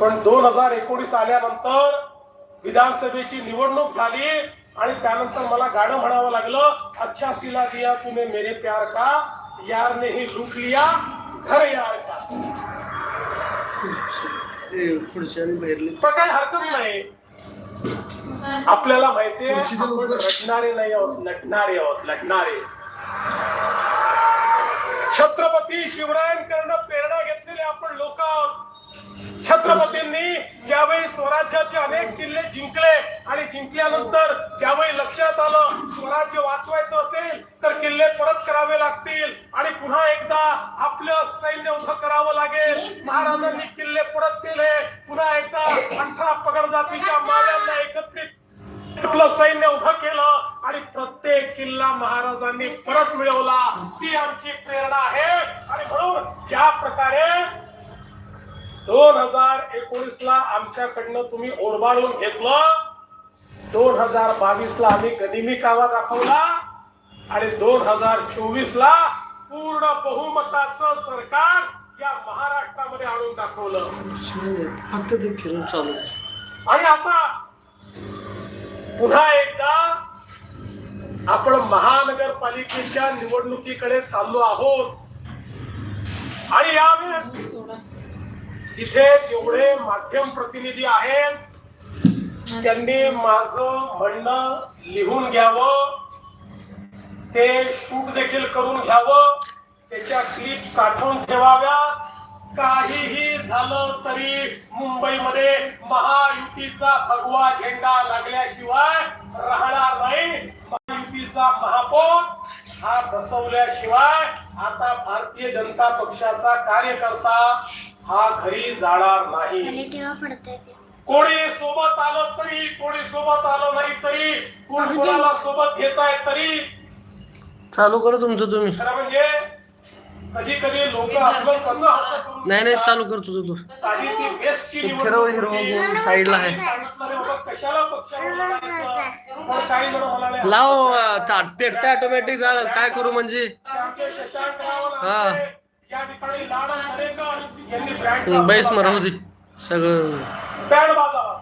पण दोन हजार एकोणीस आल्यानंतर विधानसभेची निवडणूक झाली आणि त्यानंतर मला गाणं म्हणावं लागलं अच्छा सिला दिया तूने मेरे प्यार का? यार ने ही लूट लिया घर यार का? पण काही हरकत नाही. आपल्याला माहितीये आपण रटणारे नाही आहोत लटणारे आहोत लटणारे छत्रपती शिवरायांकडनं प्रेरणा घेतलेले आपण लोक आहोत. छत्रपतींनी ज्यावेळी स्वराज्याचे अनेक किल्ले जिंकले आणि जिंकल्यानंतर ज्यावेळी लक्षात आलं स्वराज्य वाचवायचं असेल तर किल्ले परत करावे लागतील आणि पुन्हा एकदा आपलं सैन्य उभं करावं लागेल. महाराजांनी किल्ले परत केले. पुन्हा एकदा अठरा पगड जातीच्या माल्यांना एकत्रित आपलं सैन्य उभं केलं आणि प्रत्येक किल्ला महाराजांनी परत मिळवला. ती आमची प्रेरणा आहे. दोन हजार एकोणीस ला आमच्याकडनं तुम्ही ओरबाळून घेतलं. दोन हजार बावीस ला आम्ही गनिमी कावा दाखवला. आणि दोन हजार चोवीस ला पूर्ण बहुमताचं सरकार या महाराष्ट्रामध्ये आणून दाखवलं. फिरून चालू आहे. आणि आता पुन्हा एकदा आपण महानगरपालिकेच्या निवडणुकीकडे चाललो आहोत. आणि यावेळेस तिथे जेवढे माध्यम प्रतिनिधी आहेत त्यांनी माझं म्हणणं लिहून घ्यावं. ते शूट देखील करून घ्यावं. त्याच्या क्लिप साठवून ठेवाव्या काहीही झालं तरी मुंबईमध्ये महायुतीचा भगवा झेंडा लागल्याशिवाय राहणार नाही. महायुतीचा महापौर हा बसवल्याशिवाय आता भारतीय जनता पक्षाचा कार्यकर्ता हा घरी जाणार नाही. कोणी सोबत आलं तरी कोणी सोबत आलं नाही तरी कोण कोणाला सोबत घेताय तरी. चालू करा तुमचं तुम्ही. खरं म्हणजे कधी कधी लोक आपलं कसं असं करून नाही नाही. चालू कर तुझं तू बेस्टची फिरव हिरवा होती. गोल साईडला आहे. सांगितलं रे बाबा, कशाला पक्षावर लागायचं? पण काही जण म्हणाले लाव ताट पेटते ऑटोमॅटिक जाळ काय करू म्हणजे? आमचे शशांक राव हा. नागरे, या ठिकाणी लाडा खाडेकर यांनी ब्रँड बैस मराव दे सगळं. बँड वाजवा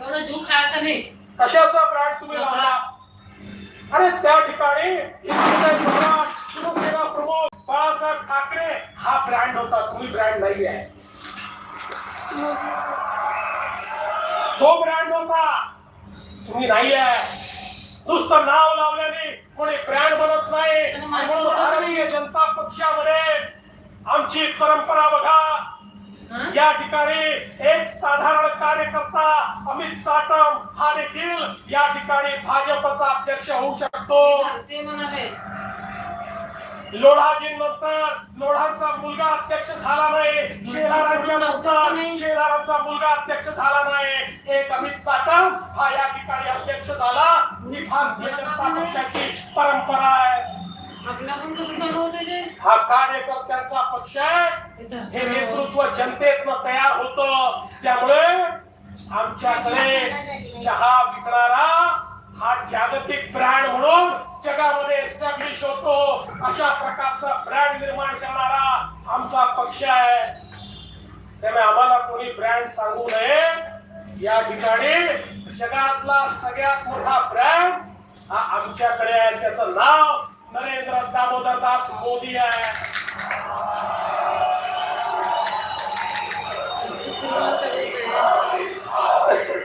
एवढं जीव खायचा नाही. कशाचा ब्रँड तुम्ही लावला अरे त्या ठिकाणी शिवसेना प्रमुख बाळासाहेब ठाकरे हा ब्रँड होता. तुम्ही ब्रँड नाही आहे तो ब्रँड होता. तुम्ही नाही आहे नुसतं नाव लावल्याने कोणी ब्रँड बनत नाही. जनता पक्षामध्ये आमची परंपरा बघा? या ठिकाणी एक साधारण कार्यकर्ता अमित साटम हा देखील या ठिकाणी भाजपचा अध्यक्ष होऊ शकतो. ते म्हणाले लोढाजींनंतर लोढांचा मुलगा अध्यक्ष झाला नाही. शेलारांच्या नंतर शेलारांचा मुलगा अध्यक्ष झाला नाही. एक अमित साटम हा या ठिकाणी अध्यक्ष झाला. ही भारतीय जनता पक्षाची परंपरा आहे. हा कार्यकर्त्यांचा पक्ष आहे. हे नेतृत्व जनतेतनं तयार होत. त्यामुळे आमच्याकडे चहा विकणारा हा जागतिक ब्रँड म्हणून जगामध्ये एस्टॅब्लिश होतो. अशा प्रकारचा ब्रँड निर्माण करणारा आमचा पक्ष आहे. त्यामुळे आम्हाला कोणी ब्रँड सांगू नये. या ठिकाणी जगातला सगळ्यात मोठा ब्रँड हा आमच्याकडे आहे. त्याचं नाव नरेंद्र दामोदर दास मोदी आहे फिरवून चालू होते.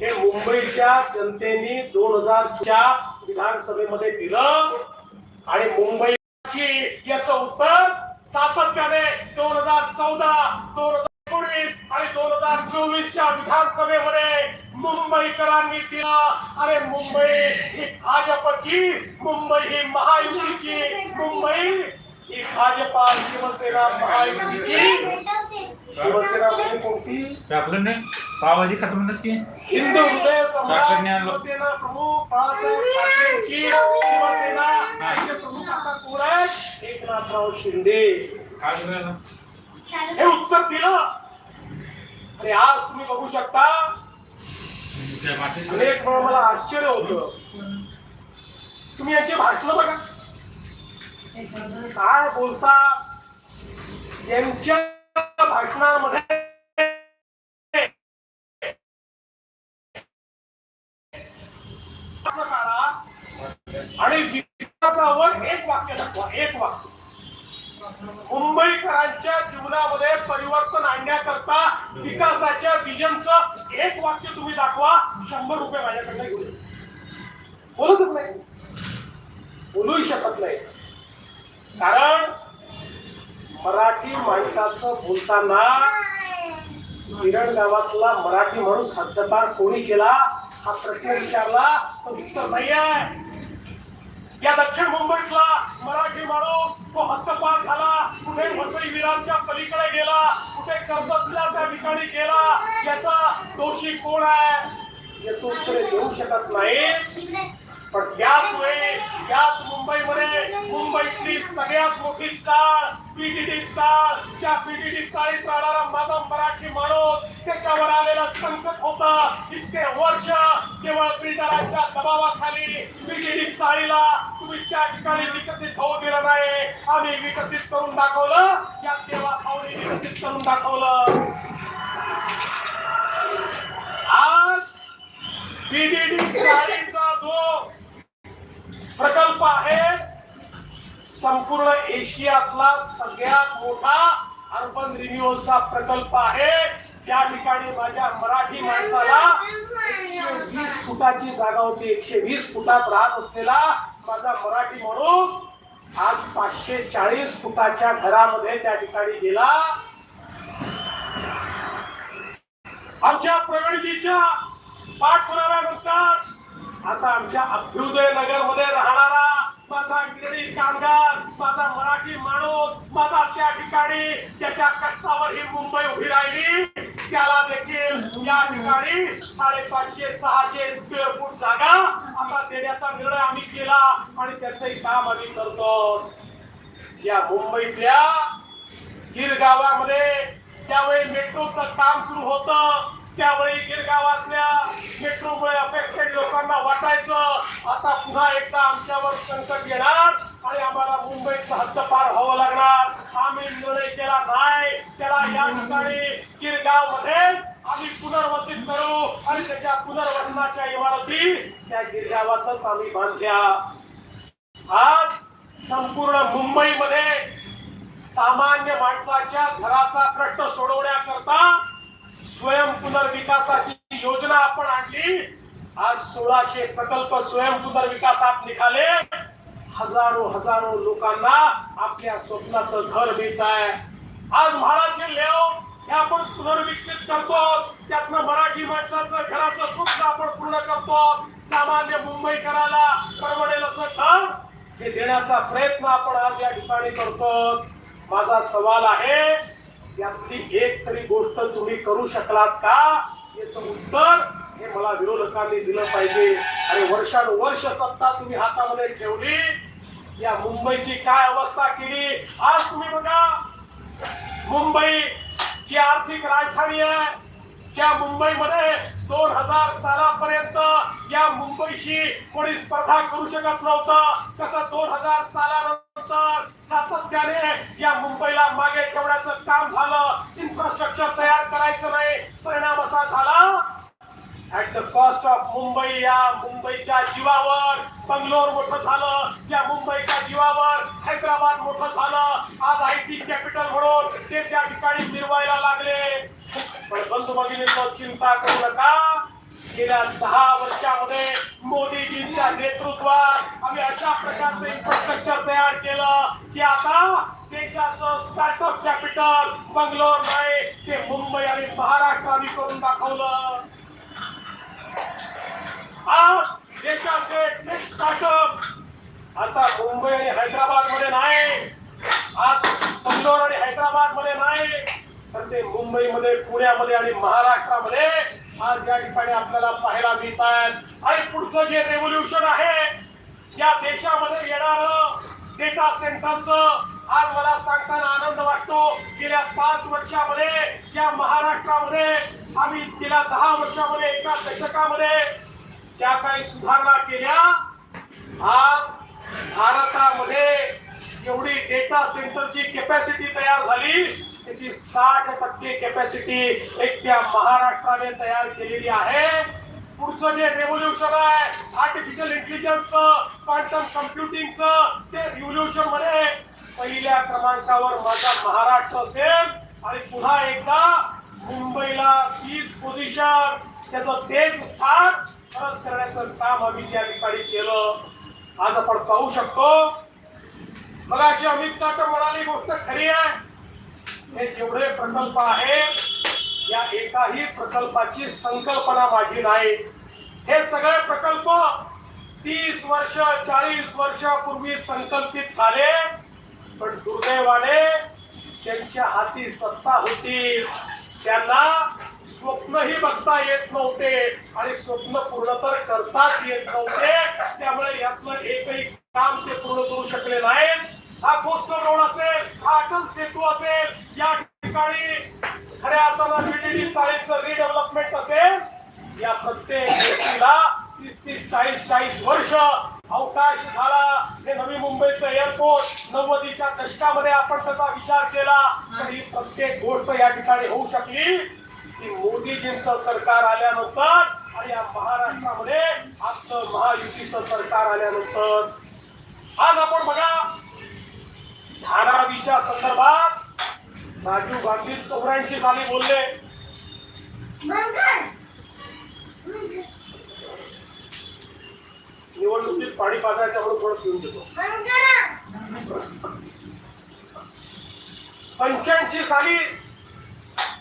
हे मुंबईच्या जनतेने दोन हजारच्या विधानसभेमध्ये दिलं आणि मुंबईची याचं उत्तर सातत्याने दोन हजार चौदा दोन हजार एकोणीस आणि दोन हजार चोवीसच्या विधानसभेमध्ये मुंबईकरांनी दिलं. अरे मुंबई ही भाजपची मुंबई ही महायुतीची मुंबई ही भाजपा शिवसेना महायुतीची. शिवसेना म्हणजे कोणती? ते आपलं नाही. पावभाजी खातो म्हणूनच की. हिंदू हृदय सम्राट शास्त्रज्ञ आलो. शिवसेना प्रमुख बाळासाहेब ठाकरेंची शिवसेना. राज्य प्रमुख आता कोण आहेत? एकनाथराव शिंदे. हे उत्तर दिलं. आणि आज तुम्ही बघू शकता अनेक वेळा मला आश्चर्य होत. तुम्ही यांची भाषण बघा. काय बोलता? यांच्या भाषणामध्ये आणि विकासावर एक वाक्य दाखवा एक वाक्य. मुंबईकरांच्या जीवनामध्ये परिवर्तन आणण्याकरता विकासाच्या विजनचं एक वाक्य तुम्ही दाखवा शंभर रुपये माझ्याकडनं घेऊन बोलतच नाही. बोलूही शकत नाही. कारण मराठी माणसाचं बोलताना किरण गावातला मराठी माणूस हद्दपार कोणी केला? हा प्रश्न विचारला तर उत्तर नाही आहे या दक्षिण मुंबईतला मराठी माणूस तो हद्दपार झाला. कुठे वसई विरांच्या पलीकडे गेला. कुठे कर्जतला त्या ठिकाणी गेला. याचा दोषी कोण आहे? याचं उत्तर देऊ शकत नाही. पण याच वेळी याच मुंबईमध्ये मुंबईतली सगळ्यात मोठी चाळ पीडीडी चाळ त्या पीडीडी चाळीत राहणारा माझा मराठी माणूस त्याच्यावर आलेला संकट होता. इतके वर्ष केवळ बिल्डरांच्या दबावाखाली पीडीडी चाळीला तुम्ही त्या ठिकाणी विकसित होऊ दिलं नाही. आम्ही विकसित करून दाखवलं. या देवा भाऊनी विकसित करून दाखवलं. आज पीडीडी चाळीचा जो प्रकल्प आहे संपूर्ण एशियातला सगळ्यात मोठा अर्बन रिन्युअलचा प्रकल्प आहे. ज्या ठिकाणी माझ्या मराठी माणसाला एकशे वीस फुटाची जागा होती. एकशे वीस फुटात राहत असलेला माझा मराठी माणूस आज पाचशे चाळीस फुटाच्या घरामध्ये त्या ठिकाणी गेला. आमच्या प्रवीणजीच्या पाठपुराव्यानंतर आता आमच्या अभ्युदय नगरमध्ये राहणारा माझा गिरणी कामगार माझा मराठी माणूस माझा त्या ठिकाणी ज्याच्या कष्टावर ही मुंबई उभी राहिली. त्याला देखील या ठिकाणी साडेपाचशे सहाशे स्क्वेअर फूट जागा आता देण्याचा निर्णय आम्ही केला आणि त्याचंही काम आम्ही करतो. या मुंबईतल्या गिरगावामध्ये त्यावेळी मेट्रोचं काम सुरू होतं त्यावेळी गिरगावातल्या मेट्रोमुळे अफेक्टेड लोकांना वाटायचं. आता पुन्हा एकदा आमच्यावर संकट येणार. आणि आम्हाला मुंबईत हद्द पार व्हावं लागणार. आम्ही निर्णय केला नाही. त्याला या ठिकाणी गिरगावमध्ये आम्ही पुनर्वसित करू आणि त्याच्या पुनर्वसनाच्या इमारती त्या गिरगावातच आम्ही बांधल्या. आज संपूर्ण मुंबईमध्ये सामान्य माणसाच्या घराचा प्रश्न सोडवण्याकरता स्वयं पुनर्विकासाची योजना आपण आणली. आज सोळाशे प्रकल्प स्वयं पुनर्विकासात निघाले. हजारो हजारो लोकांना आपल्या स्वप्नाचं घर मिळत आहे. आज म्हाडाचे लेआउट हे आपण पुनर्विकसित करतो. त्यातनं मराठी माणसाचं घराचं स्वप्न आपण पूर्ण करतो. सामान्य मुंबईकराला परवडेल असं घर हे देण्याचा प्रयत्न आपण आज या ठिकाणी करतो. माझा सवाल आहे यातली एक तरी गोष्ट तुम्ही करू शकलात का? याचं उत्तर हे मला विरोधकांनी दिलं पाहिजे. आणि वर्षानुवर्ष सत्ता तुम्ही हातामध्ये ठेवली. या मुंबईची काय अवस्था केली? आज तुम्ही बघा मुंबई जी आर्थिक राजधानी आहे. ज्या मुंबईमध्ये दोन हजार सालापर्यंत या मुंबईशी कोणी स्पर्धा करू शकत नव्हतं. कसं दोन हजार सालानंतर सातत्याने या मुंबईला मागे ठेवण्याचं काम झालं? इन्फ्रास्ट्रक्चर तयार करायचं नाही. परिणाम at the cost of Mumbai या मुंबईच्या जीवावर बंगलोर मोठं झालं. या मुंबईच्या जीवावर हैदराबाद मोठं झालं. आज आय टी कॅपिटल म्हणून ते त्या ठिकाणी निर्वायला लागले. पण बंधू भगिनींनो चिंता करू नका. गेल्या दहा वर्षामध्ये मोदीजींच्या नेतृत्वात आम्ही अशा प्रकारचं इन्फ्रास्ट्रक्चर तयार केलं की आता देशाचं स्टार्टअप कॅपिटल बंगलोर नाही ते मुंबई आणि महाराष्ट्र आम्ही करून दाखवलं. आज देशाचे नेक्स्ट स्टार्टअप आता मुंबई आणि हैदराबादमध्ये नाही. आज बंगलोर आणि हैदराबादमध्ये नाही. तर ते मुंबईमध्ये पुण्यामध्ये आणि महाराष्ट्रामध्ये आज या ठिकाणी आपल्याला पाहायला मिळत आहेत. आणि पुढचं जे रेव्होल्युशन आहे या देशामध्ये येणार डेटा सेंटरचं आज मला सांगताना आनंद वाटतो गेल्या पाच वर्षामध्ये या महाराष्ट्रामध्ये आम्ही गेल्या दहा वर्षामध्ये एका दशकामध्ये ज्या काही सुधारणा केल्या आज भारतामध्ये एवढी डेटा सेंटरची कॅपॅसिटी तयार झाली त्याची साठ टक्के कॅपॅसिटी एक त्या महाराष्ट्राने तयार केलेली आहे. पुढचं जे रेव्होल्युशन आहे आर्टिफिशियल इंटेलिजन्सचं क्वांटम कम्प्युटिंगचं ते रिव्होल्युशनमध्ये पहिल्या क्रमांकावर माझा महाराष्ट्र असेल आणि पुन्हा एकदा मुंबईला तीच पोझिशन त्याचं तेच स्थान परत करण्याचं काम आम्ही त्या ठिकाणी केलं. आज आपण पाहू शकतो. मगाशी अमित साठ तर म्हणाली गोष्ट खरी आहे. हे जेवढे प्रकल्प आहेत या एकाही प्रकल्पाची संकल्पना माझी नाही. हे सगळे प्रकल्प तीस वर्ष चाळीस वर्षापूर्वी संकल्पित झाले. पण दुर्दैवाने त्यांच्या हाती सत्ता होती. त्यांना स्वप्नही बघता येत नव्हते आणि स्वप्न पूर्ण तर करताच येत नव्हते. त्यामुळे यातलं एकही काम ते पूर्ण करू शकले नाहीत. हा कोस्टल रोड असेल हा अटल सेतू असेल या ठिकाणी खऱ्या अर्थानं बीटीडी चाळीसचं रिडेव्हलपमेंट असेल या प्रत्येक व्यक्तीला तीस तीस चाळीस चाळीस वर्ष अवकाश झाला. हे नवी मुंबईचं एअरपोर्ट नव्वदीच्या दशकामध्ये आपण त्याचा विचार केला. तर ही प्रत्येक गोष्ट या ठिकाणी होऊ शकली. की मोदीजींचं सरकार आल्यानंतर आणि या महाराष्ट्रामध्ये आपलं महायुतीचं सरकार आल्यानंतर. आज आपण बघा धारावीच्या संदर्भात राजीव गांधी चौऱ्याऐंशी साली बोलले. निवडणुकीत पाणी पाजायचं म्हणून थोडं पिऊन देतो. पंच्याऐंशी साली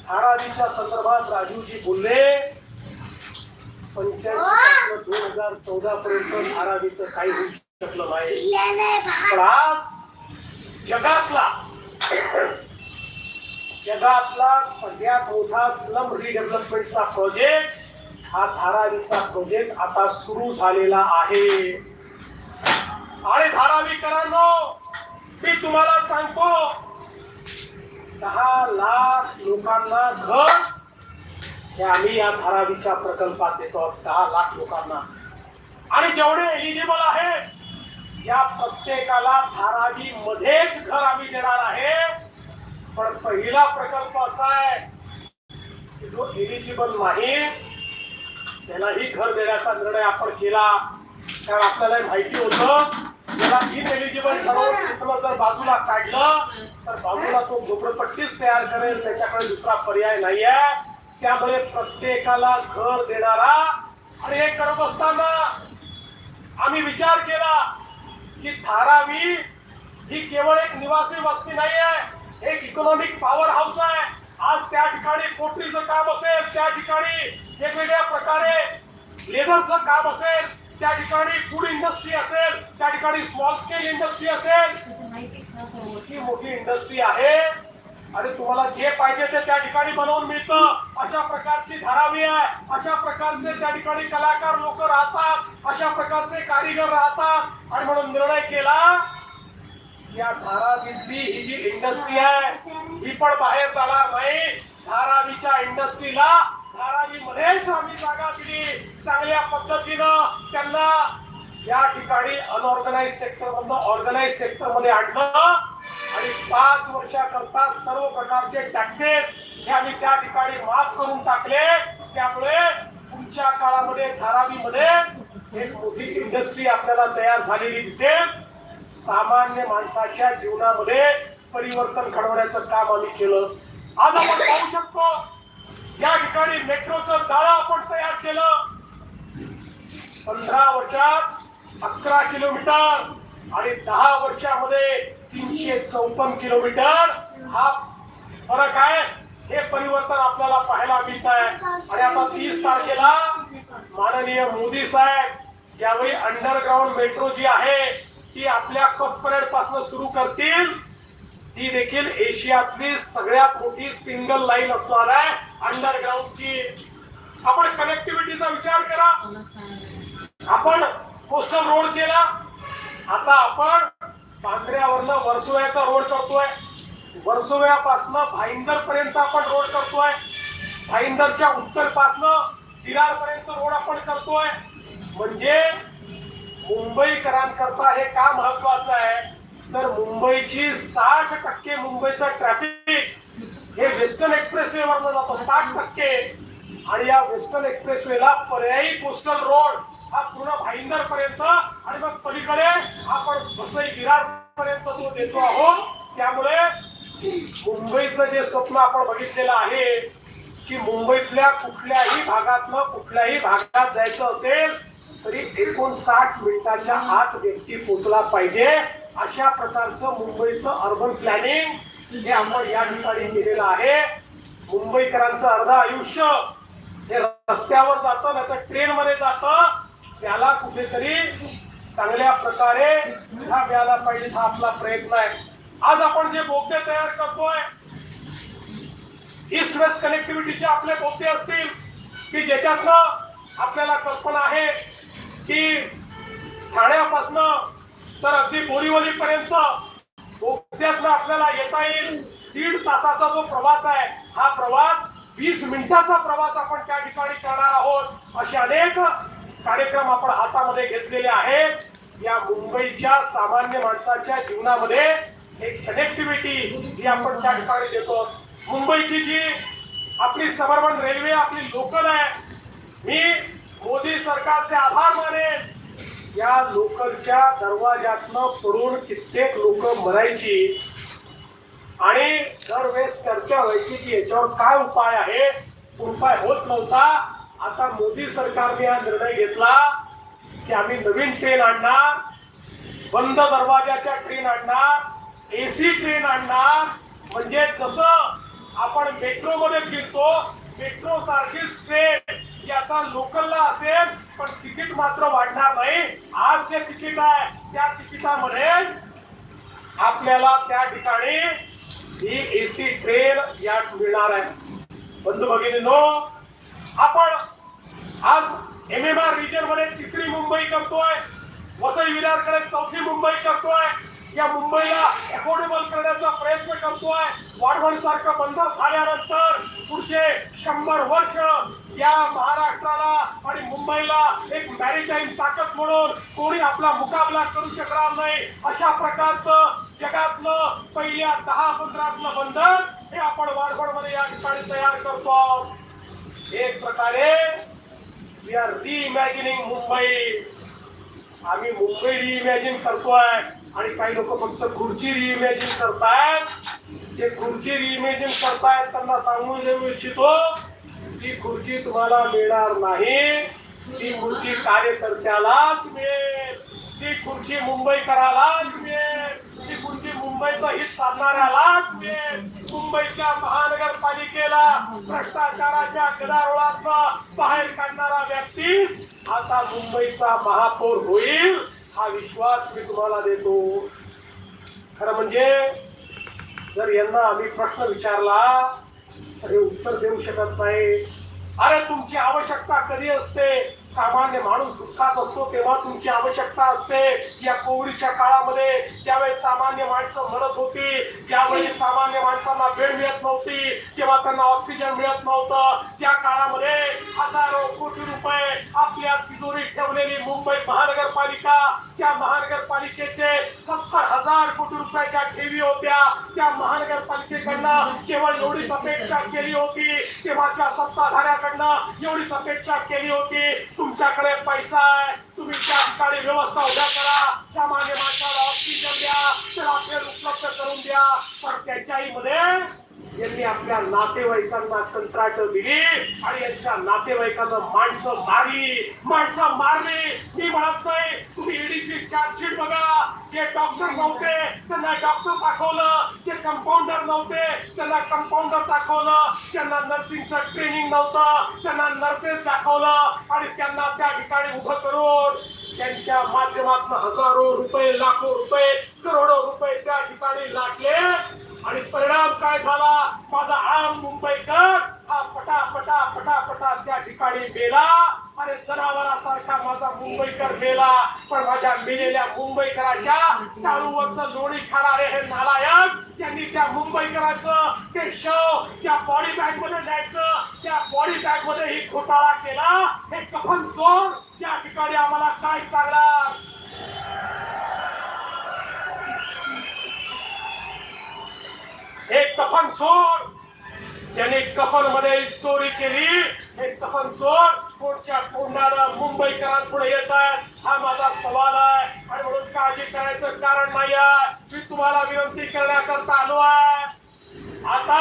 धारावीच्या संदर्भात राजूजी बोलले पंच्याऐंशी दोन हजार चौदा पर्यंत धारावीचं काही होऊ शकलं नाही. पण आज जगातला जगातला सगळ्यात मोठा स्लम रिडेव्हलपमेंटचा प्रोजेक्ट हा धारावीचा प्रोजेक्ट आता सुरू झालेला आहे. आणि धारावीकरांनो मी तुम्हाला सांगतो दहा लाख लोकांना घर हे आम्ही या धारावीच्या प्रकल्पात देतो दहा लाख लोकांना. आणि जेवढे एलिजिबल आहे या प्रत्येकाला धारावी मध्येच घर आम्ही देणार आहे. पण पहिला प्रकल्प असा आहे की जो एलिजिबल नाही त्यालाही घर देण्याचा निर्णय आपण केला. कारण आपल्याला माहिती होतं त्याला इनएलिजिबल ठरवून जर बाजूला काढलं तर बाजूला तो झोपडपट्टीच तयार करेल त्याच्याकडे दुसरा पर्याय नाही आहे त्यामुळे प्रत्येकाला घर देणारा आणि हे करत असताना आम्ही विचार केला की धारावी ही केवळ एक निवासी वस्ती नाही आहे एक इकॉनॉमिक पॉवर हाऊस आहे. आज त्या ठिकाणी पोटरीचं काम असेल त्या ठिकाणी वेगवेगळ्या प्रकारे लेबरचं काम असेल त्या ठिकाणी फूड इंडस्ट्री असेल त्या ठिकाणी स्मॉल स्केल इंडस्ट्री असेल मोठी मोठी इंडस्ट्री आहे. आणि तुम्हाला जे पाहिजे ते त्या ठिकाणी बनवून मिळतं. अशा प्रकारची धारावी आहे. अशा प्रकारचे त्या ठिकाणी कलाकार लोक राहतात. अशा प्रकारचे कारीगर राहतात. आणि म्हणून निर्णय केला या धारावीतली ही जी इंडस्ट्री आहे ही पण बाहेर जाणार नाही. धारावीच्या इंडस्ट्रीला धारावी मध्येच आम्ही जागा दिली. चांगल्या पद्धतीनं त्यांना या ठिकाणी अनऑर्गनाइज सेक्टर मधनं ऑर्गनाइज सेक्टरमध्ये आणलं. आणि पाच वर्षाकरता सर्व प्रकारचे टॅक्सेस हे आम्ही त्या ठिकाणी माफ करून टाकले. त्यामुळे पुढच्या काळामध्ये धारावीमध्ये एक मोठी इंडस्ट्री आपल्याला तयार झालेली दिसेल. सामान्य माणसाच्या जीवनामध्ये परिवर्तन घडवण्याचं काम आम्ही केलं. आज आपण पाहू शकतो या ठिकाणी मेट्रोचं जाळं आपण तयार केलं. पंधरा वर्षात अकरा किलोमीटर आणि दहा वर्षामध्ये तीनशे चौपन्न किलोमीटर. हा फरक आहे. हे परिवर्तन आपल्याला पाहायला मिळत आहे. आणि आता तीस तारखेला माननीय मोदी साहेब ज्यावेळी अंडरग्राऊंड मेट्रो जी आहे ती आपल्या कप परेडपासून सुरू करतील ती देखील एशियातली सगळ्यात मोठी सिंगल लाईन असणार आहे. अंडरग्राऊंडची आपण कनेक्टिव्हिटीचा विचार करा. आपण कोस्टल रोड केला. आता आपण पांढऱ्यावरनं वर्सोव्याचा रोड करतोय. वर्सोव्यापासनं भाईंदर पर्यंत आपण रोड करतोय. भाईंदरच्या उत्तर पासनं पर्यंत रोड आपण करतोय. म्हणजे मुंबईकरांकरता हे का महत्वाचं आहे? तर मुंबईची साठ टक्के मुंबईचं ट्रॅफिक हे वेस्टर्न एक्सप्रेसवे वरनं जातो. साठ टक्के. आणि या वेस्टर्न एक्सप्रेसवेला पर्यायी कोस्टल रोड हा पूर्ण भाईंदर पर्यंत आणि मग पलीकडे आपण वसई विरार पर्यंत देतो आहोत त्यामुळे मुंबईचं जे स्वप्न आपण बघितलेलं आहे की मुंबईतल्या कुठल्याही भागातनं कुठल्याही भागात जायचं असेल तरी एकोणसाठ मिनिटाच्या आत व्यक्ती पोचला पाहिजे. अशा प्रकारचं मुंबईचं अर्बन प्लॅनिंग हे आपण या ठिकाणी केलेलं आहे. मुंबईकरांचं अर्ध आयुष्य हे रस्त्यावर जातं नाही तर ट्रेन मध्ये जातं. त्याला कुठेतरी चांगल्या प्रकारे सुविधा मिळायला पाहिजे हा आपला प्रयत्न आहे. आज आपण जे बोगदे तयार करतोय ईस्ट वेस्ट कनेक्टिव्हिटीचे आपले बोगदे असतील की ज्याच्यातनं आपल्याला कल्पना आहे की ठाण्यापासनं तर अगदी बोरीवलीपर्यंत पर्यंत आपल्याला येता येईल. दीड तासाचा जो प्रवास आहे हा प्रवास वीस मिनिटाचा प्रवास आपण त्या ठिकाणी करणार आहोत. असे अनेक कार्यक्रम आपण हातामध्ये घेतलेले आहेत. या मुंबईच्या सामान्य माणसाच्या जीवनामध्ये एक कनेक्टिव्हिटी ही आपण त्या ठिकाणी देतो. मुंबईची जी आपली सबर्बन रेल्वे आपली लोकल आहे मी मोदी सरकारचे आभार मानेन. या लोकलच्या दरवाजातनं पडून कित्येक लोक मरायची. आणि दरवेळेस चर्चा व्हायची की याच्यावर काय उपाय आहे? उपाय होत नव्हता. आता मोदी सरकारने हा निर्णय घेतला की आम्ही नवीन ट्रेन आणणार. बंद दरवाजाच्या ट्रेन आणणार. एसी ट्रेन आणणार. म्हणजे जसं आपण मेट्रो मध्ये फिरतो मेट्रो सारखीच ट्रेन की आता लोकलला असेल पण तिकीट मात्र वाढणार नाही. आज जे तिकीट आहे त्या तिकिटामध्ये आपल्याला त्या ठिकाणी ही एसी ट्रेन या मिळणार आहे. बंधू भगिनीनो आपण आज एम एम आर रिजनमध्ये तिसरी मुंबई करतोय. वसई विरारकडे चौथी मुंबई करतोय. या मुंबईला अफोर्डेबल करण्याचा प्रयत्न करतोय. वाढवण सारखं बंद झाल्यानंतर पुढचे शंभर वर्ष या महाराष्ट्राला आणि मुंबईला एक मॅरिटाईम ताकद म्हणून कोणी आपला मुकाबला करू शकणार नाही. अशा प्रकारचं जगातलं पहिल्या दहा पंधरातलं बंदर हे आपण वाढवणमध्ये या ठिकाणी तयार करतो आहोत. एक प्रकारे वी आर इमॅजिनिंग मुंबई. आम्ही मुंबई रिइमॅजिन करतोय. आणि काही लोक फक्त खुर्ची रिइमॅजिन करतात. ते खुर्ची रिइमॅजिन करतायत त्यांना सांगून देऊ इच्छितो ती खुर्ची तुम्हाला मिळणार नाही. ती खुर्ची कार्यकर्त्यालाच मिळेल. ती खुर्ची मुंबईकरालाच मिळेल. ती खुर्ची मुंबईचं हित साधणाऱ्यालाच मिळेल. मुंबईच्या महानगरपालिकेला भ्रष्टाचाराच्या गदारोळाचा बाहेर काढणारा व्यक्ती आता मुंबईचा महापौर होईल. हा विश्वास मी तुम्हाला देतो. खरं म्हणजे जर यांना आम्ही प्रश्न विचारला तर हे उत्तर देऊ शकत नाही. अरे तुमची आवश्यकता कधी असते? सामान्य माणूस दुःखात असतो तेव्हा तुमची आवश्यकता असते. या कोविडच्या काळामध्ये ज्यावेळेस सामान्य माणसं मरत होती ज्यावेळी सामान्य माणसांना वेळ मिळत नव्हती तेव्हा त्यांना ऑक्सिजन मिळत नव्हतं. त्या काळामध्ये हजारो कोटी रुपये आपल्या तिजोरी ठेवलेली मुंबई महानगरपालिका त्या महानगरपालिकेचे सत्तर हजार कोटी रुपयाच्या ठेवी होत्या. त्या महानगरपालिकेकडनं केवळ एवढीच अपेक्षा केली होती तेव्हाच्या सत्ताधाऱ्याकडनं एवढीच अपेक्षा केली होती. तुमच्याकडे पैसा आहे. तुम्ही त्या ठिकाणी व्यवस्था उभ्या करा. सामान्य माणसाला ऑक्सिजन द्या. त्याला तेल उपलब्ध करून द्या. पण त्याच्याही मध्ये यांनी आपल्या नातेवाईकांना कंत्राट दिली आणि यांच्या नातेवाईकांना माणसं मारली. माणसं मारली. मी म्हणत नाही तुम्ही ईडीची चार्जशीट बघा. जे डॉक्टर नव्हते त्यांना डॉक्टर दाखवलं जे कंपाऊंडर नव्हते त्यांना कंपाऊंडर दाखवलं. त्यांना नर्सिंगचं ट्रेनिंग नव्हतं. त्यांना नर्सेस दाखवलं. आणि त्यांना त्या ठिकाणी उभं करून त्यांच्या माध्यमातून हजारो रुपये लाखो रुपये करोडो रुपये त्या ठिकाणी लागले. आणि परिणाम काय झाला? माझा आम मुंबईकर हा पटा पटा पटा पटा त्या ठिकाणी गेला अरे जनावरासारखा माझा मुंबईकर गेला पण माझ्या मेलेल्या मुंबईकराच्या चालूवरचं लोणी खाणारे हे नालायक त्यांनी त्या मुंबईकरांचं ते शव त्या बॉडी बॅगमध्ये द्यायचं त्या बॉडी बॅगमध्ये ही घोटाळा केला. हे कफन चोर ठिकाणी आम्हाला काय सांगणार? हे कफन चोर! ज्याने कफनमध्ये चोरी केली हे कफन चोर कोणच्या कोंडाला मुंबईकरांपुढे येत आहेत हा माझा सवाल आहे. आणि म्हणून काळजी करायचं कारण नाही आहे. मी तुम्हाला विनंती करण्याकरता आलो आहे. आता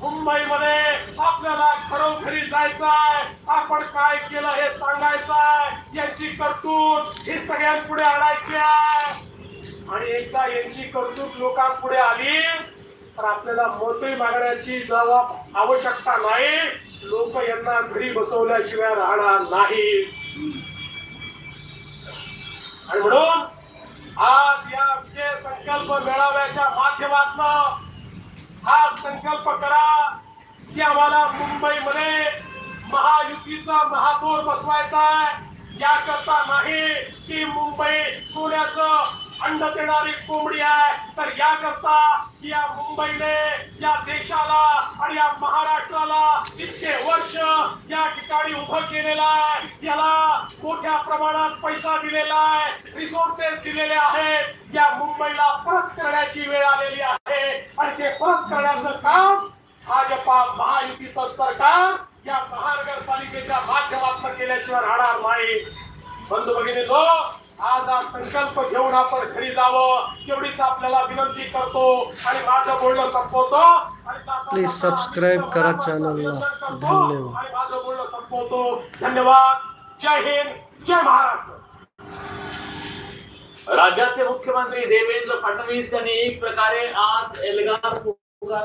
मुंबईमध्ये आपल्याला खरोखरी जायचं आहे आपण काय केलं हे सांगायचं आहे याची कर्तूत ही सगळ्यांपुढे आणायची आहे. आणि एकदा यांची कर्तूत लोकांपुढे आली तर आपल्याला मतही मागण्याची जबाब आवश्यकता नाही. लोक यांना घरी बसवल्याशिवाय राहणार नाही आणि म्हणून आज या विजय संकल्प मेळाव्याच्या माध्यमातून हा संकल्प करा की आम्हाला मुंबईमध्ये महायुतीचा महापौर बसवायचा आहे. याकरता नाही की मुंबई सोन्याचं अंड देणारी कोंबडी आहे. तर याकरता की या मुंबईने या देशाला आणि या महाराष्ट्राला इतके वर्ष या ठिकाणी उभं केलेलं आहे. याला मोठ्या प्रमाणात पैसा दिलेला आहे. रिसोर्सेस दिलेले आहेत. या मुंबईला परत करण्याची वेळ आलेली आहे. आणि ते परत करण्याचं काम भाजपा महायुतीचं सरकार या महानगरपालिकेच्या माध्यमातून केल्याशिवाय राहणार नाही. बंधू भगिनी लो आज हा संकल्प घेऊन आपण घरी जावं एवढीच आपल्याला विनंती करतो आणि माझं बोलणं संपवतो. subscribe मी करा तुम्हाला channel ला. विनंती करतो धन्यवाद. आणि माझं बोलणं संपवतो. धन्यवाद. जय हिंद. जय महाराष्ट्र. राज्याचे मुख्यमंत्री देवेंद्र फडणवीस यांनी एक प्रकारे आज एल्गार